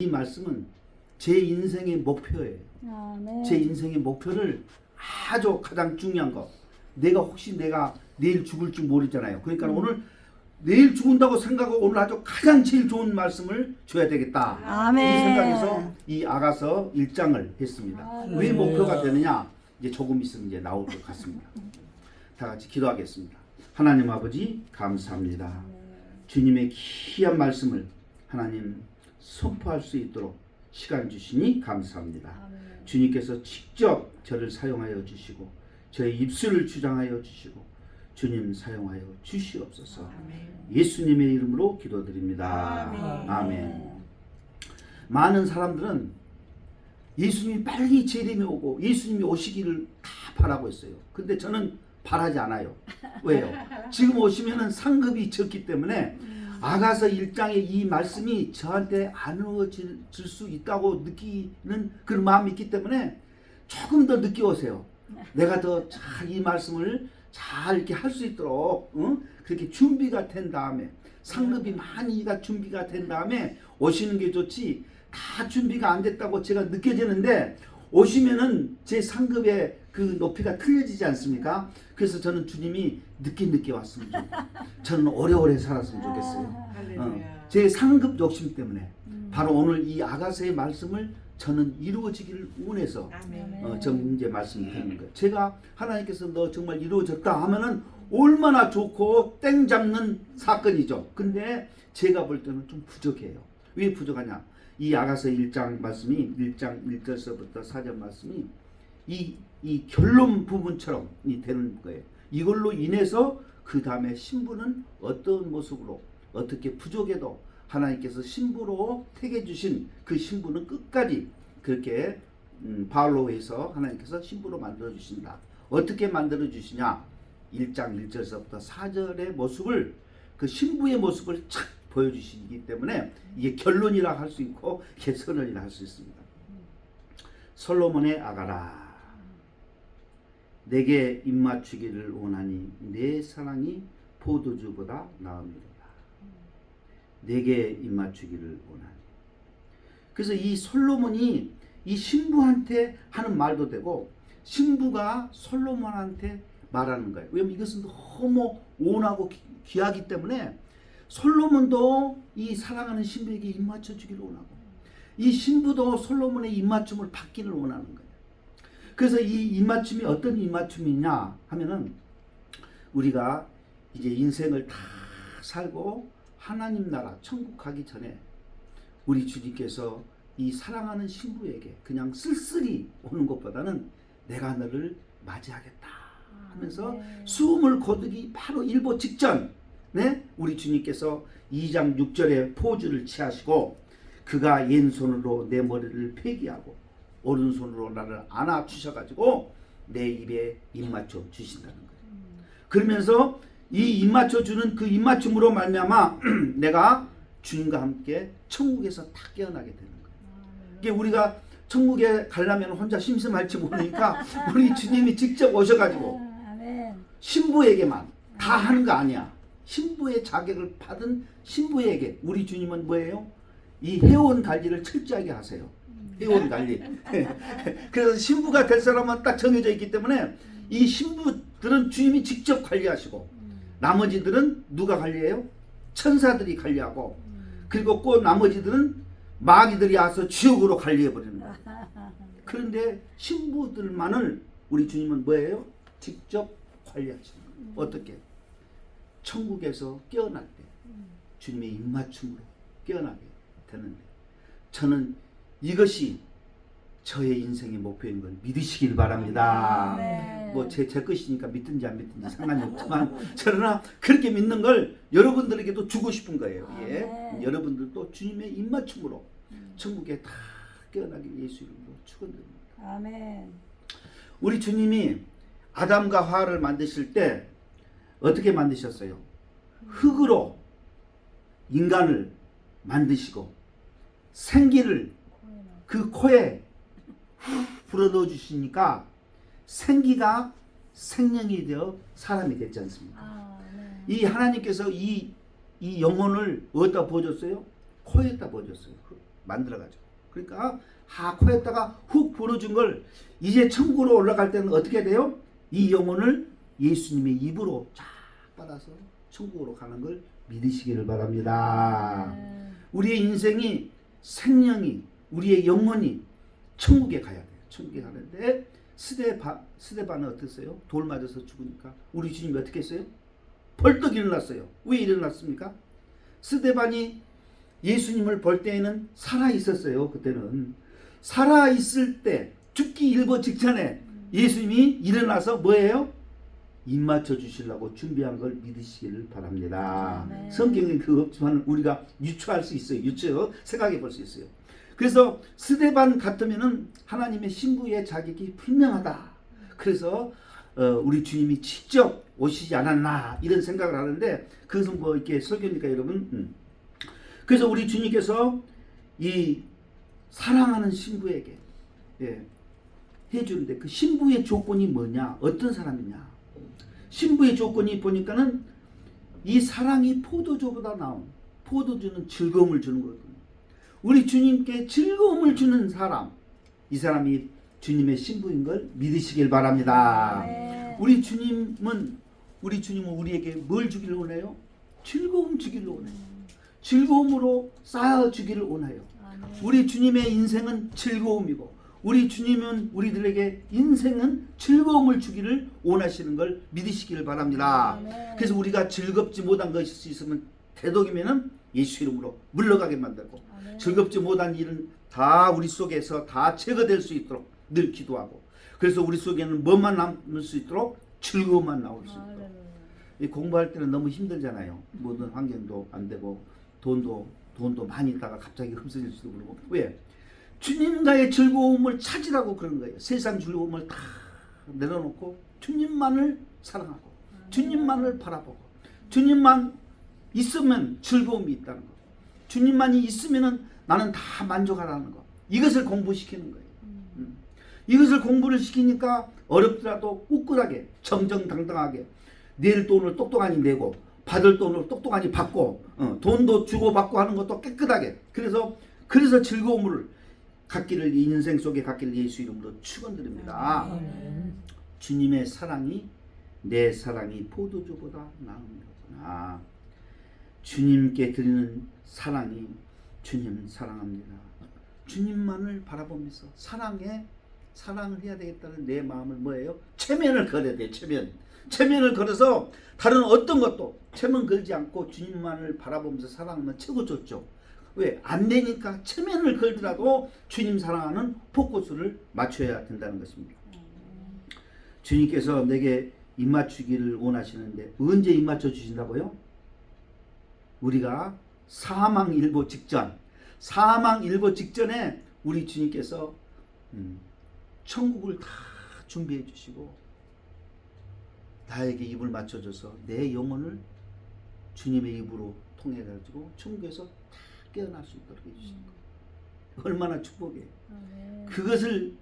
이 말씀은 제 인생의 목표예요. 아멘. 제 인생의 목표를 아주 가장 중요한 거. 내가 혹시 내가 내일 죽을 줄 모르잖아요. 그러니까 음. 오늘 내일 죽는다고 생각하고 오늘 아주 가장 제일 좋은 말씀을 줘야 되겠다. 아멘. 이 생각에서 이 아가서 1장을 했습니다. 아멘. 왜 목표가 되느냐? 이제 조금 있으면 이제 나올 것 같습니다. 다 같이 기도하겠습니다. 하나님 아버지 감사합니다. 주님의 귀한 말씀을 하나님 선포할 수 있도록 시간 주시니 감사합니다. 아멘. 주님께서 직접 저를 사용하여 주시고 저의 입술을 주장하여 주시고 주님 사용하여 주시옵소서. 예수님의 이름으로 기도드립니다. 아멘. 아멘. 많은 사람들은 예수님이 빨리 재림이 오고 예수님이 오시기를 다 바라고 있어요. 근데 저는 바라지 않아요. 왜요? 지금 오시면은 상급이 적기 때문에 아가서 1장의 이 말씀이 저한테 안 이루어질 수 있다고 느끼는 그런 마음이 있기 때문에 조금 더 늦게 오세요. 내가 더 잘 이 말씀을 잘 이렇게 할 수 있도록 응? 그렇게 준비가 된 다음에 상급이 많이가 준비가 된 다음에 오시는 게 좋지 다 준비가 안 됐다고 제가 느껴지는데 오시면은 제 상급의 그 높이가 틀려지지 않습니까? 그래서 저는 주님이 늦게 늦게 왔으면 좋겠어요. 저는 오래오래 살았으면 좋겠어요. 어, 할렐루야. 제 상급 욕심 때문에 음. 바로 오늘 이 아가서의 말씀을 저는 이루어지기를 원해서. 어, 좀 이제 말씀이 되는 거예요. 제가 하나님께서 너 정말 이루어졌다 하면은 얼마나 좋고 땡 잡는 사건이죠. 근데 제가 볼 때는 좀 부족해요. 왜 부족하냐? 이 아가서 1장 말씀이 1장 1절서부터 4절 말씀이 이, 이 결론 부분처럼 이 되는 거예요. 이걸로 인해서 그 다음에 신부는 어떤 모습으로 어떻게 부족해도 하나님께서 신부로 택해 주신 그 신부는 끝까지 그렇게 음, 바울로에서 하나님께서 신부로 만들어 주신다. 어떻게 만들어 주시냐? 1장 1절서부터 4절의 모습을 그 신부의 모습을 착 보여 주시기 때문에 이게 결론이라 할 수 있고 개선이라 할 수 있습니다. 솔로몬의 아가라 내게 입맞추기를 원하니 내 사랑이 포도주보다 나음이로다. 내게 입맞추기를 원하니. 그래서 이 솔로몬이 이 신부한테 하는 말도 되고 신부가 솔로몬한테 말하는 거예요. 왜냐면 이것은 너무 온하고 귀- 귀하기 때문에 솔로몬도 이 사랑하는 신부에게 입맞춰 주기를 원하고 이 신부도 솔로몬의 입맞춤을 받기를 원하는 거예요. 그래서 이 입맞춤이 어떤 입맞춤이냐 하면은 우리가 이제 인생을 다 살고 하나님 나라 천국 가기 전에 우리 주님께서 이 사랑하는 신부에게 그냥 쓸쓸히 오는 것보다는 내가 너를 맞이하겠다 하면서 네. 숨을 거두기 바로 일보 직전 네? 우리 주님께서 2장 6절에 포즈를 취하시고 그가 왼손으로 내 머리를 폐기하고 오른손으로 나를 안아 주셔가지고 내 입에 입맞춰 주신다는 거예요. 그러면서 이 입맞춰 주는 그 입맞춤으로 말미암아 내가 주님과 함께 천국에서 다 깨어나게 되는 거예요. 이게 우리가 천국에 가려면 혼자 심심할지 모르니까 우리 주님이 직접 오셔가지고 아멘. 신부에게만 다 하는 거 아니야. 신부의 자격을 받은 신부에게 우리 주님은 뭐예요? 이 회원 관리를 철저하게 하세요. 회원 관리. 그래서 신부가 될 사람은 딱 정해져 있기 때문에 이 신부들은 주님이 직접 관리하시고 나머지들은 누가 관리해요? 천사들이 관리하고 그리고 또 나머지들은 마귀들이 와서 지옥으로 관리해 버리는 거예요. 그런데 신부들만을 우리 주님은 뭐예요? 직접 관리하시는 거예요. 어떻게? 천국에서 깨어날 때 주님의 입맞춤으로 깨어나게 되는데 저는 이것이 저의 인생의 목표인 걸 믿으시길 바랍니다. 네. 뭐제 제 것이니까 믿든지 안 믿든지 상관이 없지만 저러나 그렇게 믿는 걸 여러분들에게도 주고 싶은 거예요. 예. 아멘. 여러분들도 주님의 입맞춤으로 천국에 다 깨어나길 예수 이름으로 축원드립니다. 아멘. 우리 주님이 아담과 하와를 만드실 때 어떻게 만드셨어요? 흙으로 인간을 만드시고 생기를 그 코에 불어넣어 주시니까 생기가 생명이 되어 사람이 됐지 않습니까? 아멘. 이 하나님께서 이, 이 영혼을 어디다 부어줬어요? 코에다 부어줬어요. 만들어가지고 그러니까 하 코에다가 훅 불어준 걸 이제 천국으로 올라갈 때는 어떻게 돼요? 이 영혼을 예수님의 입으로 쫙 받아서 천국으로 가는 걸 믿으시기를 바랍니다. 아멘. 우리의 인생이 생명이 우리의 영혼이 천국에 가야 돼요. 천국에 가는데 스데바 스데반은 어땠어요? 돌 맞아서 죽으니까 우리 주님이 어떻게 했어요? 벌떡 일어났어요. 왜 일어났습니까? 스데반이 예수님을 볼 때에는 살아 있었어요. 그때는 살아 있을 때 죽기 일보 직전에 예수님이 일어나서 뭐예요? 입 맞춰 주시려고 준비한 걸 믿으시기를 바랍니다. 아멘. 성경에 그거 없지만 우리가 유추할 수 있어요. 유추 생각해 볼 수 있어요. 그래서 스데반 같으면은 하나님의 신부의 자격이 분명하다. 그래서 어, 우리 주님이 직접 오시지 않았나 이런 생각을 하는데 그것은 뭐 이렇게 설교니까 여러분. 음. 그래서 우리 주님께서 이 사랑하는 신부에게 예, 해주는데 그 신부의 조건이 뭐냐? 어떤 사람이냐? 신부의 조건이 보니까는 이 사랑이 포도주보다 나온 포도주는 즐거움을 주는 거거든요. 우리 주님께 즐거움을 주는 사람, 이 사람이 주님의 신부인 걸 믿으시길 바랍니다. 아멘. 우리 주님은 우리 주님은 우리에게 뭘 주기를 원해요? 즐거움 주기를 원해요. 즐거움으로 쌓아 주기를 원해요. 우리 주님의 인생은 즐거움이고 우리 주님은 우리들에게 인생은 즐거움을 주기를 원하시는 걸 믿으시기를 바랍니다. 그래서 우리가 즐겁지 못한 것이 있으면 되도기면은 예수 이름으로 물러가게 만들고 아멘. 즐겁지 못한 일은 다 우리 속에서 다 제거될 수 있도록 늘 기도하고 그래서 우리 속에는 뭐만 남을 수 있도록 즐거움만 나올 수 있도록. 이 공부할 때는 너무 힘들잖아요. 모든 환경도 안 되고 돈도 돈도 많이 있다가 갑자기 없어질 수도 그러고 왜 주님과의 즐거움을 찾으라고 그런 거예요. 세상 즐거움을 다 내려놓고 주님만을 사랑하고 주님만을 바라보고 주님만 있으면 즐거움이 있다는 거. 주님만이 있으면은 나는 다 만족하라는 거. 이것을 공부시키는 거예요. 음. 이것을 공부를 시키니까 어렵더라도 꿋꿋하게 정정당당하게 낼 돈을 똑똑하니 내고 받을 돈을 똑똑하니 받고 어, 돈도 주고 받고 하는 것도 깨끗하게 그래서 그래서 즐거움을 갖기를 이 인생 속에 갖기를 예수 이름으로 축원드립니다. 주님의 사랑이 내 사랑이 포도주보다 나은 거구나. 주님께 드리는 사랑이 주님 사랑합니다. 주님만을 바라보면서 사랑에 사랑을 해야 되겠다는 내 마음을 뭐예요? 체면을 걸어야 돼. 체면. 체면을 걸어서 다른 어떤 것도 체면 걸지 않고 주님만을 바라보면서 사랑하면 최고 좋죠. 왜? 안 되니까 체면을 걸더라도 주님 사랑하는 포커스를 맞춰야 된다는 것입니다. 주님께서 내게 입맞추기를 원하시는데 언제 입맞춰 주신다고요? 우리가 사망 일보 직전, 사망 일보 직전에 우리 주님께서 음, 천국을 다 준비해 주시고 나에게 입을 맞춰줘서 내 영혼을 주님의 입으로 통해 가지고 천국에서 다 깨어날 수 있도록 해주신 거예요. 얼마나 축복이에요. 아멘. 그것을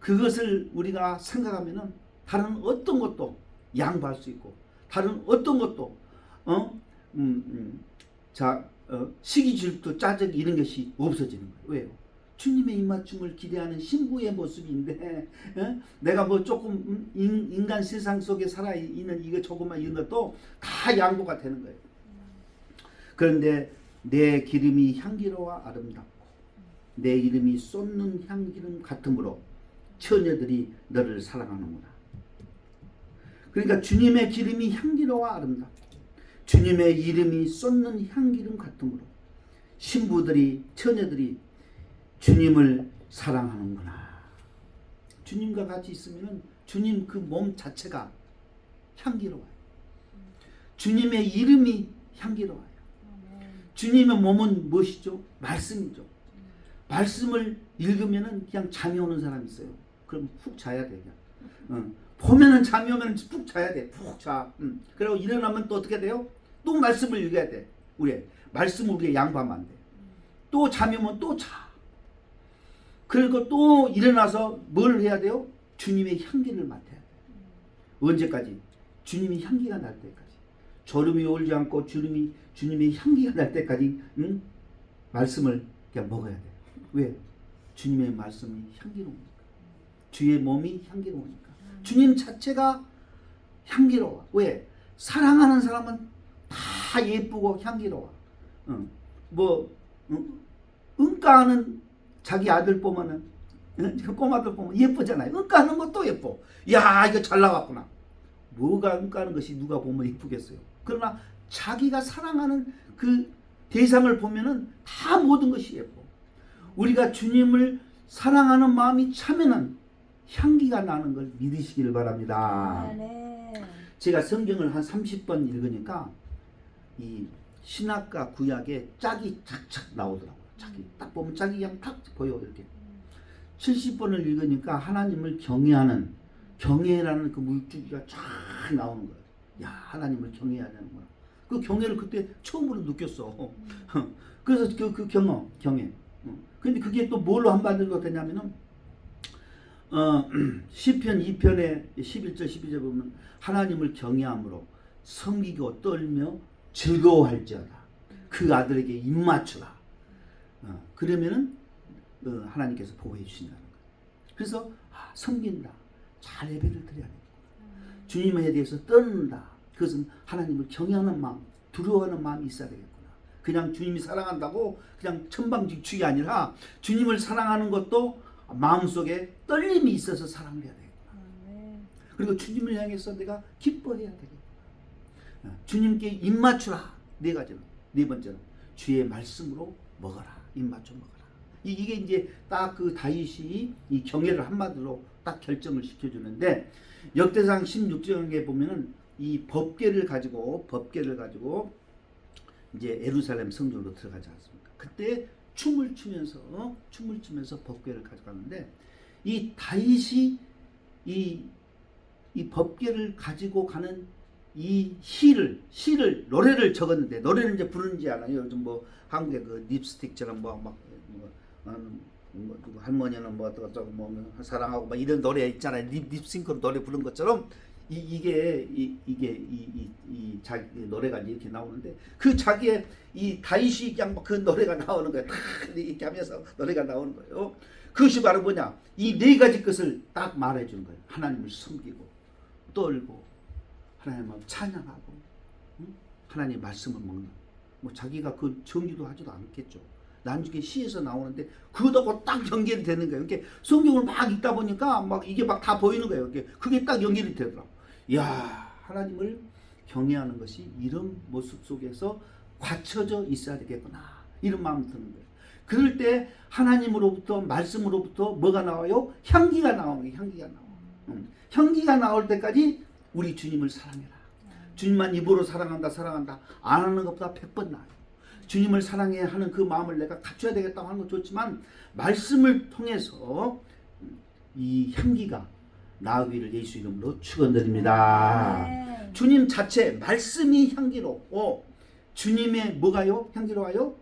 그것을 우리가 생각하면은 다른 어떤 것도 양보할 수 있고 다른 어떤 것도 어? 음, 음, 자 어, 시기 질투 짜증 이런 것이 없어지는 거예요. 왜요? 주님의 입맞춤을 기대하는 신부의 모습인데 어? 내가 뭐 조금 음, 인, 인간 세상 속에 살아 있는 이거 조금만 이런 것도 다 양보가 되는 거예요. 그런데 내 기름이 향기로워 아름답고 내 이름이 쏟는 향기름 같으므로 처녀들이 너를 사랑하는구나. 그러니까 주님의 기름이 향기로워 아름답고 주님의 이름이 쏟는 향기름 같으므로 신부들이 처녀들이 주님을 사랑하는구나. 주님과 같이 있으면 주님 그 몸 자체가 향기로워요. 주님의 이름이 향기로워요. 주님의 몸은 무엇이죠? 말씀이죠. 말씀을 읽으면은 그냥 잠이 오는 사람이 있어요. 그럼 푹 자야 돼. 그냥. 어. 보면은 잠이 오면 푹 자야 돼. 푹 자. 음. 그리고 일어나면 또 어떻게 돼요? 또 말씀을 읽어야 돼. 우리 말씀을 우리가 양보하면 안 돼. 또 잠이 오면 또 자. 그리고 또 일어나서 뭘 해야 돼요? 주님의 향기를 맡아야 돼. 언제까지? 주님이 향기가 날 때까지. 졸음이 올지 않고 주님이 주님의 향기가 날 때까지 응? 말씀을 그냥 먹어야 돼. 왜? 주님의 말씀이 향기로우니까. 주의 몸이 향기로우니까. 주님 자체가 향기로워. 왜? 사랑하는 사람은 다 예쁘고 향기로워. 응. 뭐 응? 응가하는 자기 아들 보면은 응? 그 꼬마들 보면 예쁘잖아요. 응가하는 것도 예뻐. 야 이거 잘 나왔구나. 뭐가 응가하는 것이 누가 보면 예쁘겠어요. 그러나 자기가 사랑하는 그 대상을 보면은 다 모든 것이 예뻐. 우리가 주님을 사랑하는 마음이 차면은 향기가 나는 걸 믿으시기를 바랍니다. 아멘. 제가 성경을 한 30번 읽으니까 이 신학과 구약에 짝이 착착 나오더라고요. 짝이 딱 보면 짝이 그냥 탁 보여 이렇게. 70번을 읽으니까 하나님을 경외하는 경외라는 그 물줄기가 쫙 나오는 거예요. 야 하나님을 경외해야 되는구나. 그 경외를 그때 처음으로 느꼈어. 그래서 그, 그 경험, 경외. 어. 근데 그게 또 뭘로 한반도가 되냐면은 어, 시편 2편에 11절 12절 보면 하나님을 경외함으로 섬기고 떨며 즐거워할지어다. 그 아들에게 입맞추라. 어, 그러면은 어, 하나님께서 보호해 주신다는 거예요. 그래서 아, 섬긴다. 잘 예배를 드려야 돼. 주님에 대해서 떠는다. 그것은 하나님을 경외하는 마음, 두려워하는 마음이 있어야 되겠구나. 그냥 주님이 사랑한다고 그냥 천방지축이 아니라 주님을 사랑하는 것도 마음속에 떨림이 있어서 사랑을 해야 되겠구나. 아멘. 그리고 주님을 향해서 내가 기뻐해야 되겠구나. 어, 주님께 입맞추라. 네 가지는. 네 번째는 주의 말씀으로 먹어라. 입맞춰 먹어라. 이- 이게 이제 딱 그 다윗이 이 경애를 한마디로 딱 결정을 시켜주는데 역대상 16장에 보면은 이 법궤를 가지고 법궤를 가지고 이제 예루살렘 성전으로 들어가지 않습니까? 그때 춤을 추면서 어? 춤을 추면서 법궤를 가져가는데 이 다윗이 이, 이 법궤를 가지고 가는 이 시를 시를 노래를 적었는데 노래를 이제 부르는지 알아요. 요즘 뭐 한국의 그 립스틱처럼 뭐막 뭐, 음, 뭐 누구 할머니는 뭐 어쩌고 뭐 사랑하고 막 이런 노래 있잖아요. 립 립싱크로 노래 부른 것처럼 이, 이게 이, 이게 이, 이, 이 자기 노래가 이렇게 나오는데 그 자기의 이 다윗이 그냥 막그 노래가 나오는 거예요. 탁 이렇게 하면서 노래가 나오는 거예요. 그것이 바로 뭐냐? 이 네 가지 것을 딱 말해 주는 거예요. 하나님을 섬기고 떨고 하나님을 찬양하고 응? 하나님 말씀을 먹는 뭐 자기가 그 정리도 하지도 않겠죠. 나중에 시에서 나오는데 그거하고 딱 연결이 되는 거예요. 이렇게 성경을 막 읽다 보니까 막 이게 막 다 보이는 거예요. 그게 딱 연결이 되더라고. 야 하나님을 경외하는 것이 이런 모습 속에서 갖춰져 있어야 되겠구나 이런 마음이 드는 거예요. 그럴 때 하나님으로부터 말씀으로부터 뭐가 나와요? 향기가 나오는 거예요. 향기가 나와. 음. 향기가 나올 때까지 우리 주님을 사랑해라. 주님만 입으로 사랑한다 사랑한다 안 하는 것보다 백 번 나아요. 주님을 사랑해야 하는 그 마음을 내가 갖춰야 되겠다고 하는 건 좋지만 말씀을 통해서 이 향기가 나으기를 예수 이름으로 축원드립니다. 주님 자체 말씀이 향기롭고 주님의 뭐가요? 향기로워요?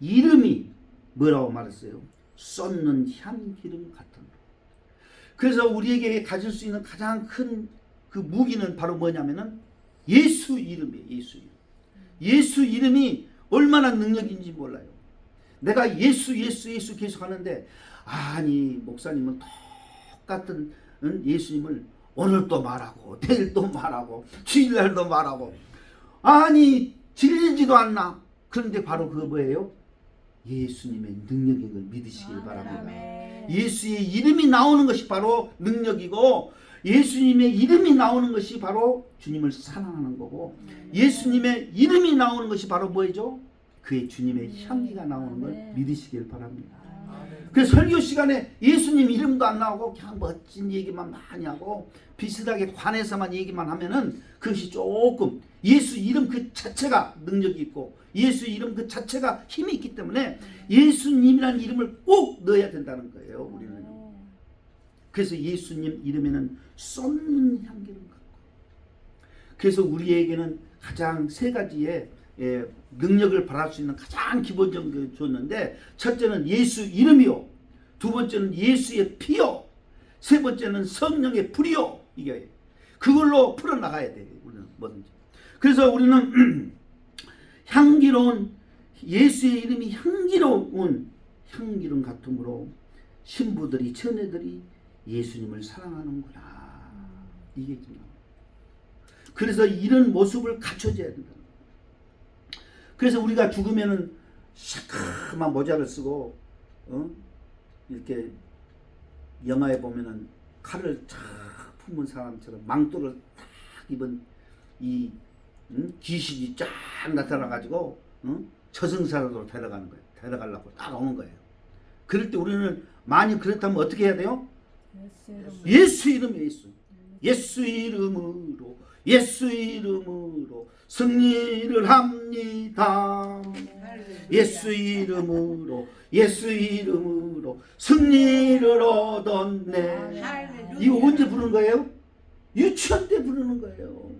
이름이 뭐라고 말했어요? 쏟는 향기름 같은 것. 그래서 우리에게 가질 수 있는 가장 큰 그 무기는 바로 뭐냐면은 예수 이름이에요. 예수 이름. 예수 이름이 얼마나 능력인지 몰라요. 내가 예수 예수 예수 계속 하는데 아니 목사님은 똑같은 응? 예수님을 오늘 또 말하고 내일 또 말하고 주일날도 말하고 아니 질리지도 않나 그런데 바로 그 뭐예요? 예수님의 능력인 걸 믿으시길 바랍니다. 아멘. 예수의 이름이 나오는 것이 바로 능력이고 예수님의 이름이 나오는 것이 바로 주님을 사랑하는 거고 예수님의 이름이 나오는 것이 바로 뭐죠? 그의 주님의 향기가 나오는 걸 믿으시길 바랍니다. 그래서 설교 시간에 예수님 이름도 안 나오고 그냥 멋진 얘기만 많이 하고 비슷하게 관해서만 얘기만 하면은 그것이 조금 예수 이름 그 자체가 능력이 있고 예수 이름 그 자체가 힘이 있기 때문에 예수님이라는 이름을 꼭 넣어야 된다는 거예요. 우리는. 그래서 예수님 이름에는 쏟는 향기를 갖고. 그래서 우리에게는 가장 세 가지의 예, 능력을 발할 수 있는 가장 기본적인 게 줬는데 첫째는 예수 이름이요. 두 번째는 예수의 피요. 세 번째는 성령의 불이요. 이게 그걸로 풀어 나가야 돼요. 우리는 뭐든지. 그래서 우리는 향기로운 예수의 이름이 향기로운 향기름 같으므로 신부들이 처녀들이 예수님을 사랑하는구나. 이게 지금 나와요. 그래서 이런 모습을 갖춰줘야 된다. 그래서 우리가 죽으면은 시커먼 모자를 쓰고 어? 이렇게 영화에 보면은 칼을 쫙 품은 사람처럼 망토를 딱 입은 이 응? 귀신이 쫙 나타나 가지고 응? 저승사로 데려가는 거예요. 데려가려고 딱 오는 거예요. 그럴 때 우리는 만약 그렇다면 어떻게 해야 돼요? 예수 이름 예수. 예수 이름으로 예수 이름으로 승리를 합니다. 예수 이름으로 예수 이름으로 승리를 얻었네. 이거 언제 부르는 거예요? 유치원 때 부르는 거예요.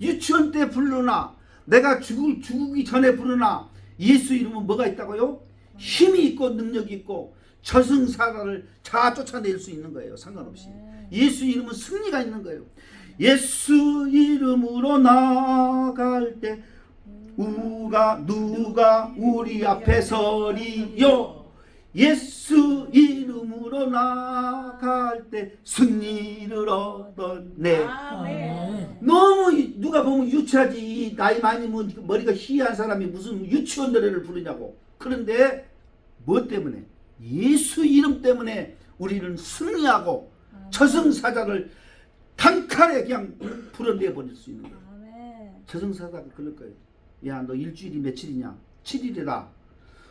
유치원 때 부르나 내가 죽을 죽기 전에 부르나 예수 이름은 뭐가 있다고요? 힘이 있고 능력이 있고 저승사자를 다 쫓아낼 수 있는 거예요. 상관없이. 예수 이름은 승리가 있는 거예요. 예수 이름으로 나갈 때 우가 누가 우리 앞에 서리요 예수 이름으로 나갈 때 승리를 얻었네. 너무 이- 누가 보면 유치하지 이 나이 많이 머리가 희한 사람이 무슨 유치원 노래를 부르냐고 그런데 뭐 때문에 예수 이름 때문에 우리는 승리하고 저승사자를 단칼에 그냥 풀어내 버릴 수 있는 거예요 아멘. 저승사자가 그럴 거예요. 야, 너 일주일이 며칠이냐? 7일이다.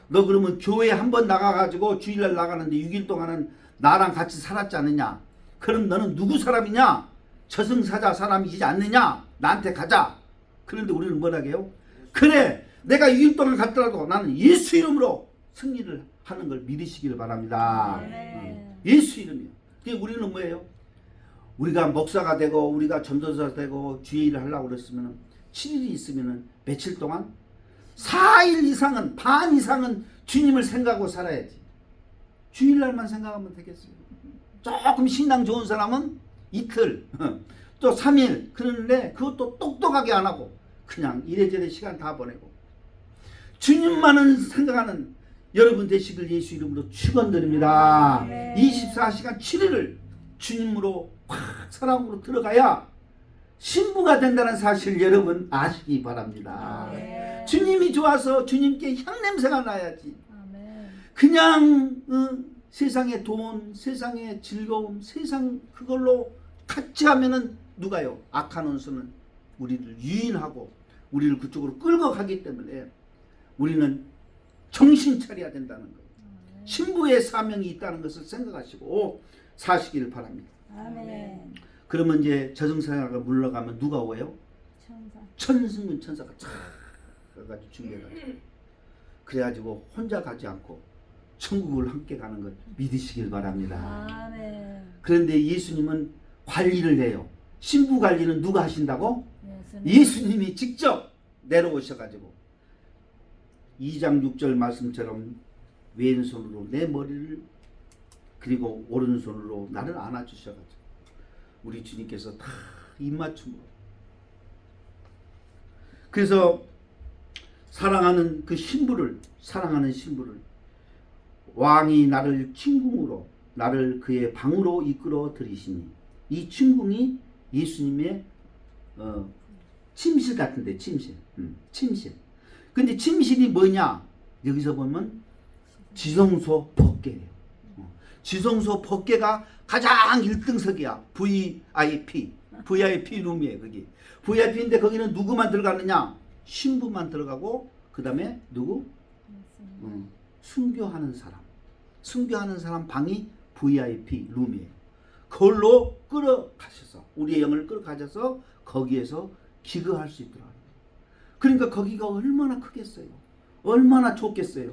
너 그러면 교회 한 번 나가가지고 주일날 나가는데 6일 동안은 나랑 같이 살았지 않느냐? 그럼 너는 누구 사람이냐? 저승사자 사람이지 않느냐? 나한테 가자. 그런데 우리는 뭐라게요? 그래, 내가 6일 동안 갔더라도 나는 예수 이름으로 승리를 하는 걸 믿으시기를 바랍니다. 아멘. 예수 이름이요. 그게 우리는 뭐예요? 우리가 목사가 되고 우리가 전도사 되고 주일을 하려고 그랬으면 7일이 있으면 며칠 동안 4일 이상은 반 이상은 주님을 생각하고 살아야지. 주일날만 생각하면 되겠어요. 조금 신앙 좋은 사람은 이틀 또 3일 그러는데 그것도 똑똑하게 안 하고 그냥 이래저래 시간 다 보내고 주님만은 생각하는 여러분 되시길 예수 이름으로 축원드립니다. 아멘. 24시간 7일을 주님으로 확 사랑으로 들어가야 신부가 된다는 사실 여러분 아시기 바랍니다. 아멘. 주님이 좋아서 주님께 향 냄새가 나야지. 그냥 어, 세상의 돈, 세상의 즐거움, 세상 그걸로 같이 하면은 누가요? 악한 원수는 우리를 유인하고 우리를 그쪽으로 끌고 가기 때문에 우리는 정신 차려야 된다는 거예요. 신부의 사명이 있다는 것을 생각하시고 사시기를 바랍니다. 아멘. 그러면 이제 저승사자가 물러가면 누가 오요? 천사. 천승근 천사가 쫙 가가지고 준비해가지고 그래가지고 혼자 가지 않고 천국을 함께 가는 걸 믿으시길 바랍니다. 아멘. 그런데 예수님은 관리를 해요. 신부 관리는 누가 하신다고? 예수님. 예수님이 직접 내려오셔가지고 2장 6절 말씀처럼 왼손으로 내 머리를 그리고 오른손으로 나를 안아주셔가지고 우리 주님께서 다 입맞춤으로. 그래서 사랑하는 그 신부를 사랑하는 신부를 왕이 나를 침궁으로 나를 그의 방으로 이끌어 들이시니 이 침궁이 예수님의 어, 침실 같은데 침실. 음, 침실 근데 침실이 뭐냐? 여기서 보면 지성소 법계예요. 어, 지성소 법계가 가장 1등석이야. VIP VIP 룸이에요 거기. VIP인데 거기는 누구만 들어가느냐? 신부만 들어가고 그 다음에 누구. 음, 순교하는 사람. 순교하는 사람 방이 VIP 룸이에요. 그걸로 끌어가셔서 우리의 영을 끌어가셔서 거기에서 기거할 수 있도록. 그러니까 거기가 얼마나 크겠어요 얼마나 좋겠어요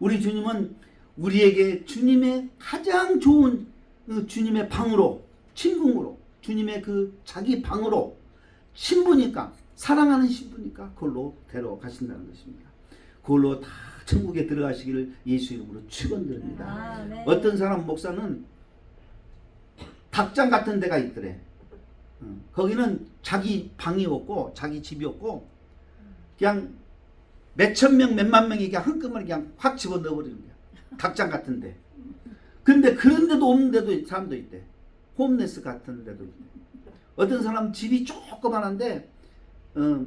우리 주님은 우리에게 주님의 가장 좋은 그 주님의 방으로 침궁으로 주님의 그 자기 방으로 신부니까 사랑하는 신부니까 그걸로 데려가신다는 것입니다. 그걸로 다 천국에 들어가시기를 예수 이름으로 축원드립니다. 아멘. 어떤 사람 목사는 닭장 같은 데가 있더래. 어, 거기는 자기 방이 없고 자기 집이 없고 그냥 몇천 명, 몇만 명이 그냥 한꺼번에 그냥 확 집어 넣어 버리는 거야. 닭장 같은데. 근데 그런 데도 없는 데도 사람도 있대. 홈레스 같은 데도. 어떤 사람 집이 조그만한데 어,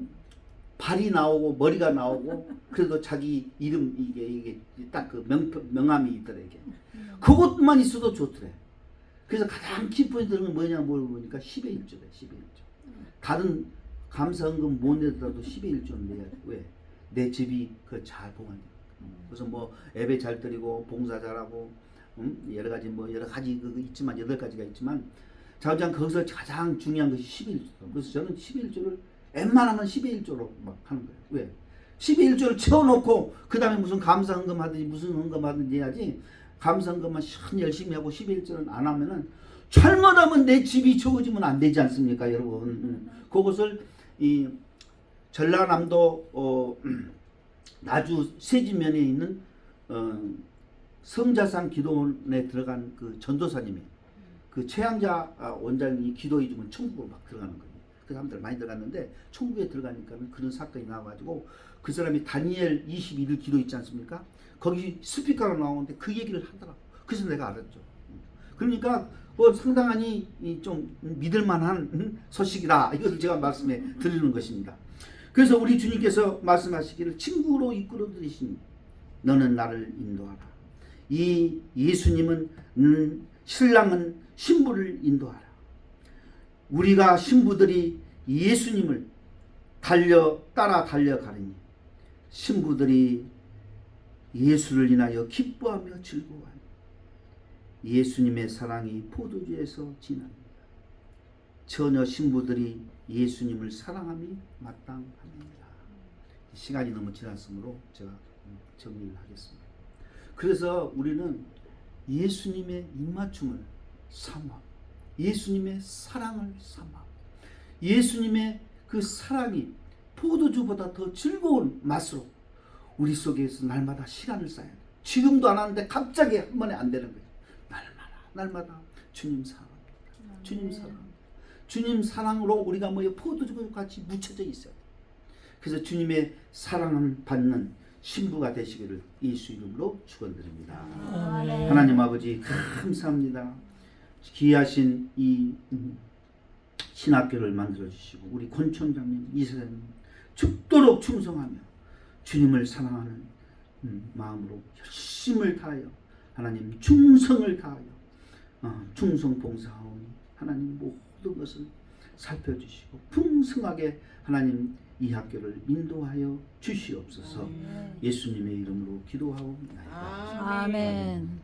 발이 나오고 머리가 나오고 그래도 자기 이름 이게 이게 딱 그 명함이 있더래 이게. 그것만 있어도 좋더래. 그래서 가장 키포인트는 뭐냐 물어보니까 10의 1조래 10의 1조. 다른 감사헌금 못 내더라도 10의 1조는 내야 돼. 왜? 내 집이 그 잘 보관돼. 그래서 뭐 예배 잘 드리고 봉사 잘하고 음? 여러 가지 뭐 여러 가지 그 있지만 여덟 가지가 있지만 자우장 거기서 가장 중요한 것이 11조. 그래서 저는 11조를 웬만하면 11조로 막 하는 거예요. 왜? 11조를 채워놓고 그 다음에 무슨 감사헌금 하든지 무슨 헌금 하든지 해야지 감사헌금만 션 열심히 하고 11조는 안 하면은 잘못하면 내 집이 적어지면 안 되지 않습니까 여러분 음. 그것을 이 전라남도 어, 나주 세지면에 있는 어, 성자산 기도원에 들어간 그 전도사님이 그 최양자 아, 원장이 기도해 주면 천국으로 막 들어가는 거예요. 그 사람들 많이 들어갔는데 천국에 들어가니까는 그런 사건이 나와가지고 그 사람이 다니엘 21일 기도 있지 않습니까? 거기 스피커로 나오는데 그 얘기를 하더라고. 그래서 내가 알았죠. 그러니까 뭐 상당히 이좀 믿을 만한 음, 소식이다. 이것을 제가 말씀해 드리는 것입니다. 그래서 우리 주님께서 말씀하시기를 친구로 이끌어 들이시니 너는 나를 인도하라. 이 예수님은 음, 신랑은 신부를 인도하라. 우리가 신부들이 예수님을 달려 따라 달려가느니 신부들이 예수를 인하여 기뻐하며 즐거워하니 예수님의 사랑이 포도주에서 진합니다. 처녀 신부들이 예수님을 사랑함이 마땅합니다. 시간이 너무 지났으므로 제가 정리를 하겠습니다. 그래서 우리는 예수님의 입맞춤을 삼아 예수님의 사랑을 삼아 예수님의 그 사랑이 포도주보다 더 즐거운 맛으로 우리 속에서 날마다 시간을 쌓아야 돼. 지금도 안 하는데 갑자기 한 번에 안 되는 거예요. 날마다 주님 사랑합니다. 주님 사랑. 주님 사랑으로 우리가 뭐 포도주와 같이 묻혀져 있어요. 그래서 주님의 사랑을 받는 신부가 되시기를 예수 이름으로 축원드립니다. 아멘. 하나님 아버지 감사합니다. 귀하신 이 음, 신학교를 만들어 주시고 우리 권총장님 이사장님 죽도록 충성하며 주님을 사랑하는 음, 마음으로 열심을 다하여 하나님 충성을 다하여 어, 충성 봉사하오니 하나님 모든 것을 살펴주시고 풍성하게 하나님 이 학교를 인도하여 주시옵소서 네. 예수님의 이름으로 기도하옵나이다. 아멘.